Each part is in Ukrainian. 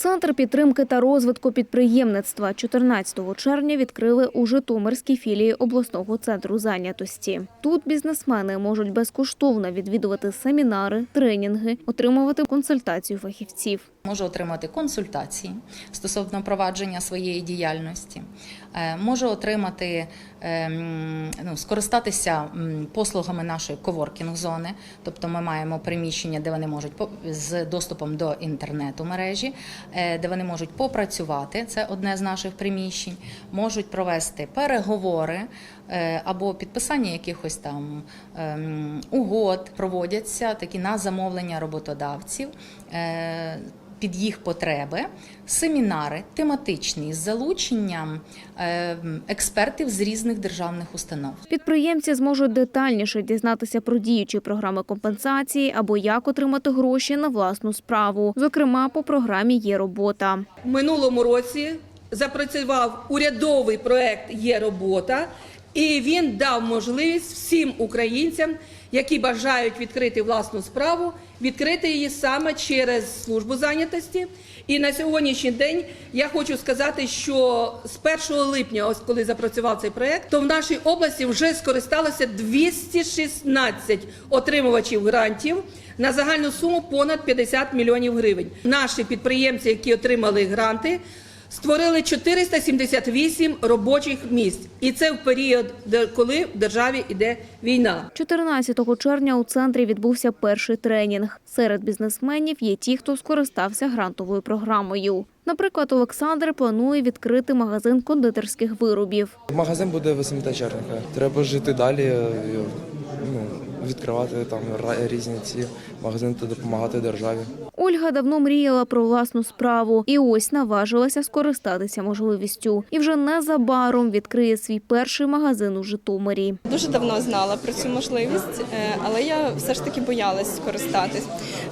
Центр підтримки та розвитку підприємництва 14 червня відкрили у Житомирській філії обласного центру зайнятості. Тут бізнесмени можуть безкоштовно відвідувати семінари, тренінги, отримувати консультацію фахівців. Може отримати консультації стосовно провадження своєї діяльності, е, може отримати ем, ну, скористатися послугами нашої коворкінг зони, тобто ми маємо приміщення, де вони можуть з доступом до інтернету мережі, де вони можуть попрацювати. Це одне з наших приміщень, можуть провести переговори е, або підписання якихось там ем, угод проводяться такі на замовлення роботодавців. Під їх потреби семінари тематичні з залученням е, експертів з різних державних установ. Підприємці зможуть детальніше дізнатися про діючі програми компенсації або як отримати гроші на власну справу. Зокрема, по програмі є робота. В минулому році запрацював урядовий проект Є робота, і він дав можливість всім українцям, які бажають відкрити власну справу, відкрити її саме через службу зайнятості. І на сьогоднішній день я хочу сказати, що з 1 липня, ось коли запрацював цей проект, то в нашій області вже скористалося 216 отримувачів грантів на загальну суму понад 50 мільйонів гривень. Наші підприємці, які отримали гранти, створили 478 робочих місць, і це в період, де- коли в державі йде війна. 14 червня у центрі відбувся перший тренінг. Серед бізнесменів є ті, хто скористався грантовою програмою. Наприклад, Олександр планує відкрити магазин кондитерських виробів. Магазин буде 8 червня. Треба жити далі, е, ну, відкривати там ра- різні ці магазини та допомагати державі. Ольга давно мріяла про власну справу і ось наважилася скористатися можливістю. І вже незабаром відкриє свій перший магазин у Житомирі. Дуже давно знала про цю можливість, е, але я все ж таки боялась скористатись.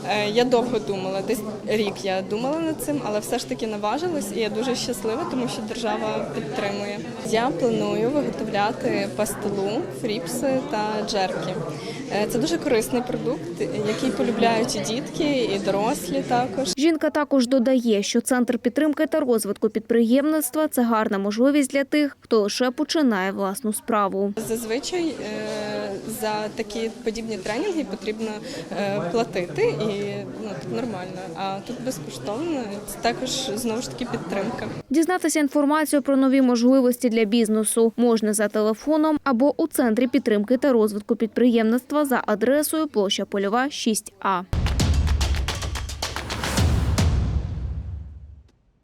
Е, Я довго думала, десь рік я думала над цим, але все ж таки наважилась, і я дуже щаслива, тому що держава підтримує. Я планую виготовляти пастилу, фріпси та джерки. Е, Це дуже корисний продукт, який полюбляють і дітки, і дорослі також. Жінка також додає, що центр підтримки та розвитку підприємництва це гарна можливість для тих, хто лише починає власну справу. Зазвичай е, за такі подібні тренінги потрібно е, платити, і ну тут нормально. А тут безкоштовно. Це також знову ж таки підтримка. Дізнатися інформацію про нові можливості для бізнесу можна за телефоном або у центрі підтримки та розвитку підприємництва за адресою площа Польова 6А.